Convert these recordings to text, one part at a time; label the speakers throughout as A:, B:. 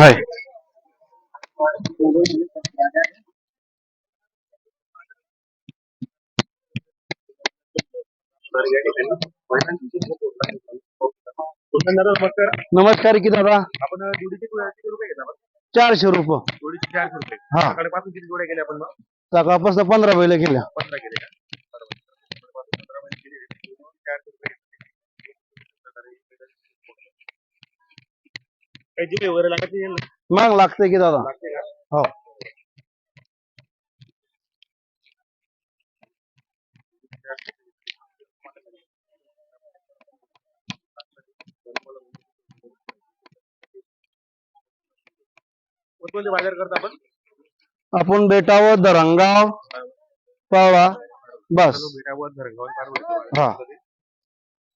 A: आहे
B: नमस्कार
A: की दादा.
B: आपण जोडीचे किती रुपये
A: चारशे रुपये.
B: जोडीचे चारशे रुपये.
A: हा.
B: सकाळपासून किती जोड्या गेल्या आपण मग?
A: सकाळपासून पंधरा बैल केल्या.
B: पंधरा गेले का बरोबर. सकाळपासून पंधरा महिने गेले. चारशे रुपये वगैरे लागत नाही?
A: मग लागतंय की दादा
B: लागते का
A: हो
B: कोणते बाज़ार करता आपण
A: आपण बेटावर धरणगाव पावळा बस।
B: भेटावर धरणगाव
A: हा.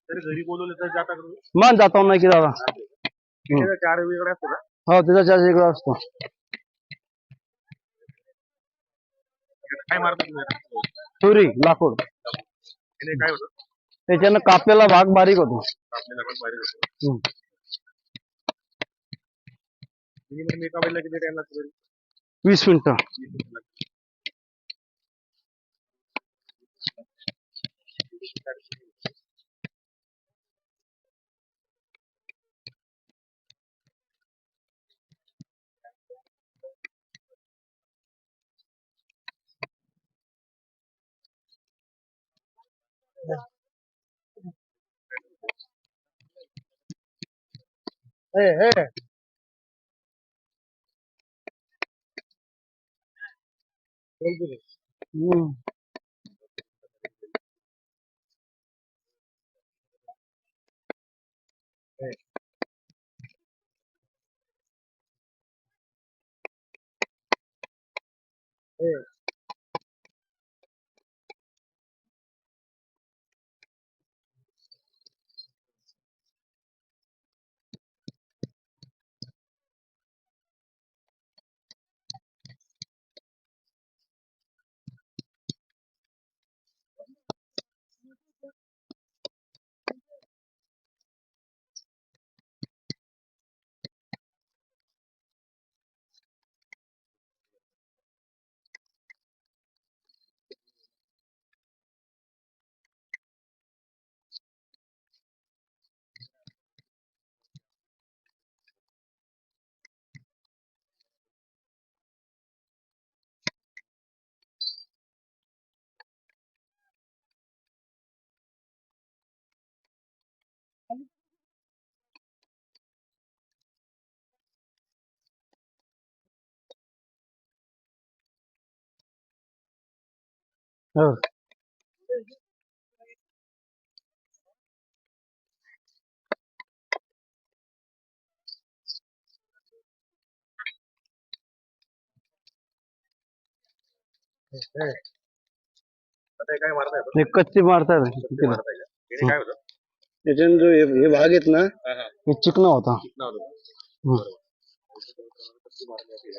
B: तरी घरी बोलवलं तर जाता करून
A: मग जातो नाही की दादा.
B: त्याचा चार वेगळा असतो ना?
A: हो त्याचा चार्ज इकडे असतो.
B: काय मारतात तुम्ही?
A: सुरी लाकूड.
B: त्याने काय होतं?
A: त्याच्यानं कापलेला भाग बारीक होतो.
B: आपल्याला पण बाहेर होतं.
A: हम्म.
B: मिनिमम एका वेळेला किती टाइम लागतो तरी
A: वीस मिनिटं.
B: Hey, hey.
A: சொல்லுது. ம்.
B: Hey. Hey. हे काय मारताय
A: हे कच्ची मारतात
B: ते काय होतं
A: त्याच्यानं जो हे हे भाग आहेत ना
B: हा, हा.
A: हे चिकना होता।
B: चिकना होतं.
A: हम्म.
B: कच्ची मारली होती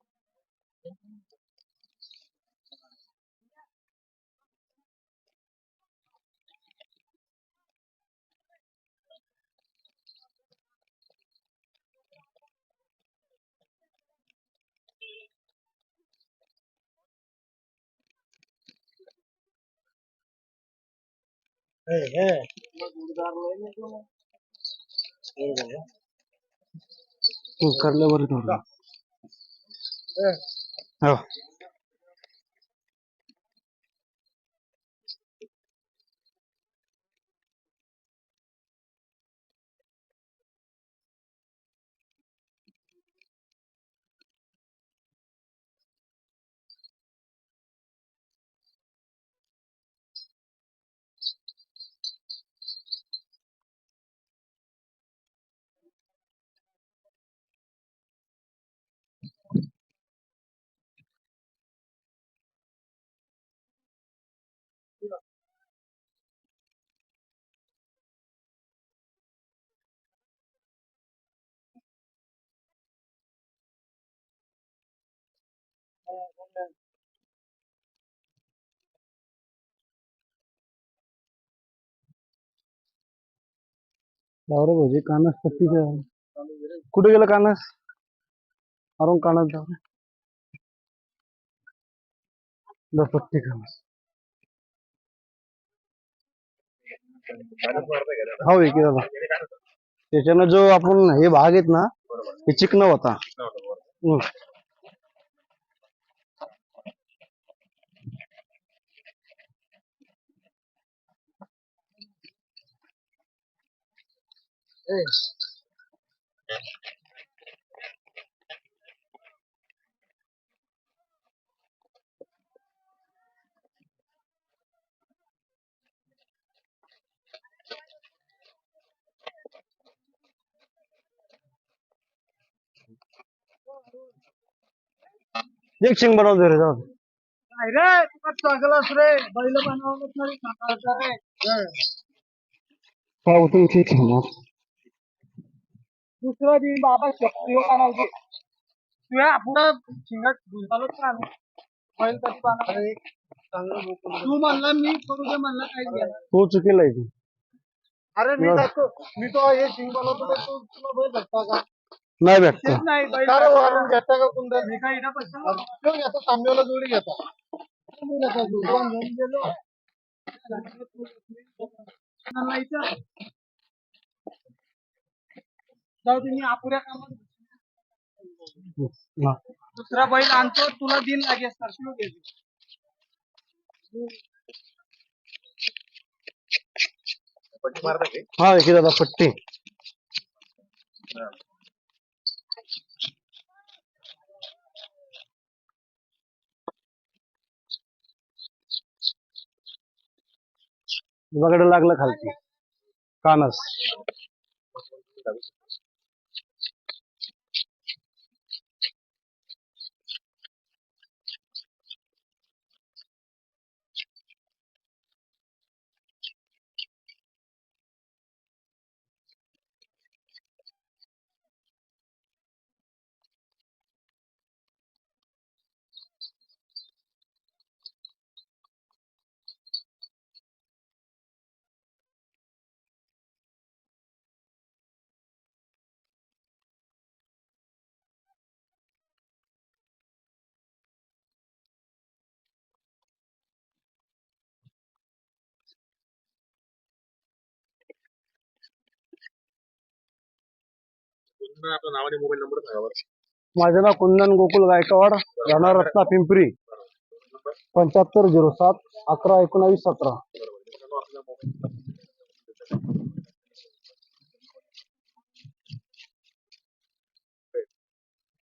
B: भाग तो चिकना
A: Amen. लावरे भाऊजी कानस पट्टीच्या कुठे गेलं कानस? अरुण कानस जाऊ पट्टी कानस. हो विकी दादा त्याच्यानं जो आपण हे भाग आहेत ना हे चिकन होता. एक शिंग बनवतो रे जाऊ दे.
C: रे तुका चांगलाच रे बैल बनवलं तरी सांगायचं रे
A: होतं इथे थांबा.
C: दुसरं दिन बाबा शक्ती बनवते तुझ्या पुढं शिंगात घुसालोच ना. बैल तू म्हणला मी करू दे म्हणलं काही
A: तो चुकीला आहे ती.
C: अरे मी जातो. मी तो हे शिंग बनवतो तर तू तुला बैल भेटता का?
A: नाही भेटत.
C: नाही बैल का?
B: घेता का कुंदन?
C: मी काय इथं पैसा
B: तो घेता. तांब्याला जोडी. घेता
C: घेऊन गेलो. जाऊ मी अपुऱ्या कामात दुसरा बैल आणतो तुला दिन लागेल तर शिव घे
B: पट्टी मारता
A: हा एकी दादा पट्टी. बघायला लागलं खालती. कानस.
B: आपल्या
A: माझं नाव कुंदन गोकुल गायकवाड राणा रत्ना पिंपरी. पंच्याहत्तर झिरो सात अकरा एकोणावीस सतरा.